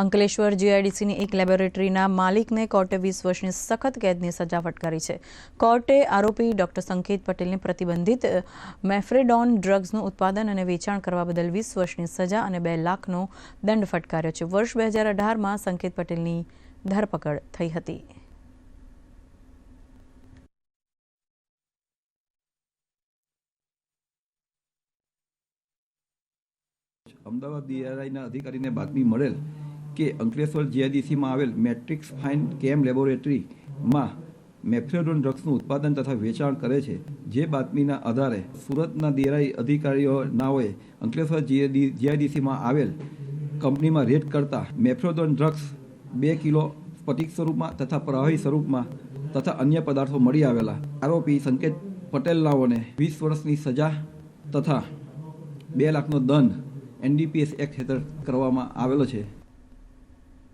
અંકલેશ્વર જીઆઈડીસીની એક લેબોરેટરીના માલિકને કોર્ટે વીસ વર્ષની સખત કેદની સજા ફટકારી છે. કોર્ટે આરોપી ડોક્ટર સંકેત પટેલને પ્રતિબંધિત મેફ્રેડોન ડ્રગ્સનું ઉત્પાદન અને વેચાણ કરવા બદલ વીસ વર્ષની સજા અને બે લાખનો દંડ ફટકાર્યો છે. વર્ષ બે હજાર અઢારમાં સંકેત પટેલની ધરપકડ થઈ હતી. અમદાવાદ ડીઆરઆઈના અધિકારીને બાતમી મળેલ કે અંકલેશ્વર જીઆઈડીસીમાં આવેલ મેટ્રિક્સ ફાઇન કેમ લેબોરેટરીમાં મેફ્રેડોન ડ્રગ્સનું ઉત્પાદન તથા વેચાણ કરે છે, જે બાતમીના આધારે સુરતના દેરાઈ અધિકારીઓ નાઓએ અંકલેશ્વર જીઆઈડીસીમાં આવેલ કંપનીમાં રેડ કરતા મેફ્રેડોન ડ્રગ્સ બે કિલો સ્ફટિક સ્વરૂપમાં તથા પ્રવાહી સ્વરૂપમાં તથા અન્ય પદાર્થો મળી આવેલા. આરોપી સંકેત પટેલનાઓને વીસ વર્ષની સજા તથા બે લાખનો દંડ એનડીપીએસ એક્ટ હેઠળ કરવામાં આવેલો છે.